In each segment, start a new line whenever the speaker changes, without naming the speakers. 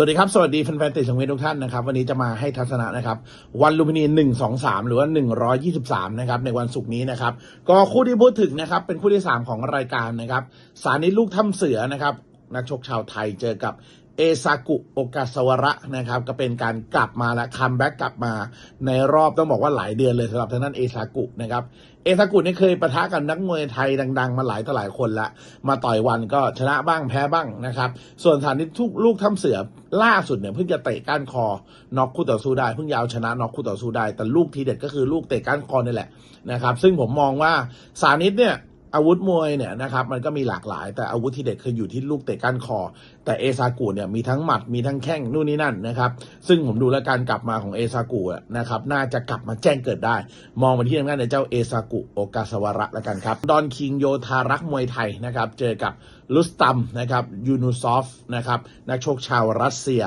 สวัสดีครับ สวัสดีแฟนๆเตะสังเวียนทุกท่านนะครับ วันนี้จะมาให้ทัศนะนะครับ วันลุมพินีหนึ่งสองสามหรือว่าหนึ่งร้อยี่สิบสามนะครับ ในวันศุกร์นี้นะครับ ก็คู่ที่พูดถึงนะครับ เป็นคู่ที่สามของรายการนะครับ สานิลูกถ้ำเสือนะครับ นักชกชาวไทยเจอกับ เอซากุโอกาสวระนะครับ ก็เป็นการกลับมาและคัมแบ็กกลับมาในรอบต้องบอกว่าหลายเดือนเลยสำหรับทางด้านเอซากุนะครับเอซากุนี่เคยประทะกับนักมวยไทยดัง ๆ มาหลายต่อหลายคนละมาต่อยวันก็ชนะบ้างแพ้บ้างนะครับ ส่วนฐานที่ทุกลูกทำเสือล่าสุดเนี่ยเพิ่งจะเตะก้านคอน็อกคู่ต่อสู้ได้เพิ่งยาวชนะน็อกคู่ต่อสู้ได้แต่ลูกทีเด็ดก็คือลูกเตะก้านคอนี่แหละนะครับ ซึ่งผมมองว่าสานิดเนี่ย อาวุธมวยเนี่ยนะครับมันก็มีหลากหลาย แต่อาวุธที่เด็ดคืออยู่ที่ลูกเตะก้านคอ แต่เอซากุเนี่ยมีทั้งหมัดมีทั้งแข้งนู่นนี่นั่นนะครับซึ่งผมดูแล้วการกลับมาของเอซากุอะนะครับน่าจะกลับมาแจ้งเกิดได้ มองไปที่ทางด้านในเจ้าเอซากุโอกาสวาระแล้วกันครับดอนคิงโยธารักษ์มวยไทยนะครับเจอกับลุสตัมนะครับยูนูซอฟนะครับนักชกชาวรัสเซีย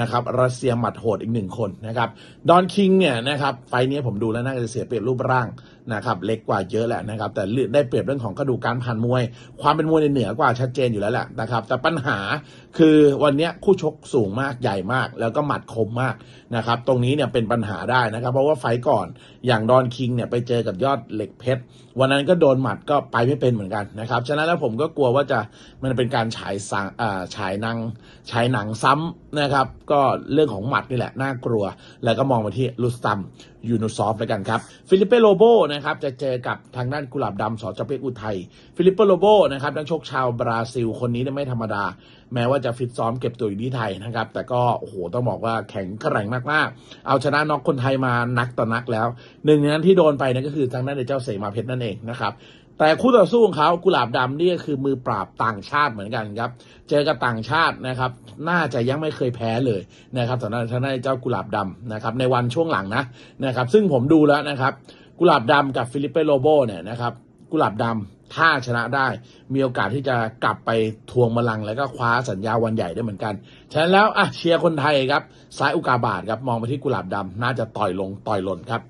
นะครับรัสเซียหมัดโหดอีกหนึ่งคนนะครับดอนคิงเนี่ยนะครับไฟล์นี้ผมดูแล้วน่าจะเสียเปรียบรูปร่างนะครับเล็กกว่าเยอะแหละนะครับแต่ได้เปรียบเรื่องของกระดูกการผ่านมวย ความเป็นมวยในเหนือกว่าชัดเจนอยู่แล้วแหละนะครับ แต่ปัญหาคือวันนี้คู่ชกสูงมากใหญ่มาก แล้วก็หมัดคมมากนะครับ ตรงนี้เนี่ยเป็นปัญหาได้นะครับ เพราะว่าไฟก่อนอย่างดอนคิงเนี่ยไปเจอกับยอดเหล็กเพชรวันนั้นก็โดนหมัดก็ไปไม่เป็นเหมือนกันนะครับฉะนั้นแล้วผมก็กลัวว่าจะมันเป็นการฉายสังฉายนังฉายหนังซ้ำนะครับ ก็เรื่องของหมัดนี่แหละน่ากลัว แล้วก็มองไปที่ลุสตัมยูนูซอฟแล้วกันครับฟิลิปเปโลโบนะครับจะเจอกับทางด้านกุหลาบดำสอจเป็กอุทัยฟิลิปเปโลโบนะครับนักชกชาวบราซิลคนนี้ไม่ธรรมดา แม้ว่าจะฟิตซ้อมเก็บตัวอยู่ที่ไทยนะครับ แต่ก็โอ้โหต้องบอกว่าแข็งแกร่งมากๆ เอาชนะน็อกคนไทยมานักต่อนักแล้ว หนึ่งในนั้นที่โดนไปนั่นก็คือทางด้านในเจ้าเสมาเพชรนั่นเองนะครับแต่คู่ต่อสู้ของเขากุหลาบดำนี่ก็คือมือปราบต่างชาติเหมือนกันครับ เจอกับต่างชาตินะครับ น่าจะยังไม่เคยแพ้เลยนะครับสำหรับทางด้านเจ้ากุหลาบดำนะครับ ในวันช่วงหลังนะนะครับ ซึ่งผมดูแล้วนะครับ กุหลาบดำกับฟิลิปเปโลโบเนี่ยนะครับ กุหลาบดำถ้าชนะได้ มีโอกาสที่จะกลับไปทวงบัลลัง แล้วก็คว้าสัญญาวันใหญ่ได้เหมือนกัน ฉะนั้นแล้วอะเชียร์คนไทยครับซ้ายอุกาบาทครับมองไปที่กุหลาบดำน่าจะต่อยลงต่อยหล่นครับ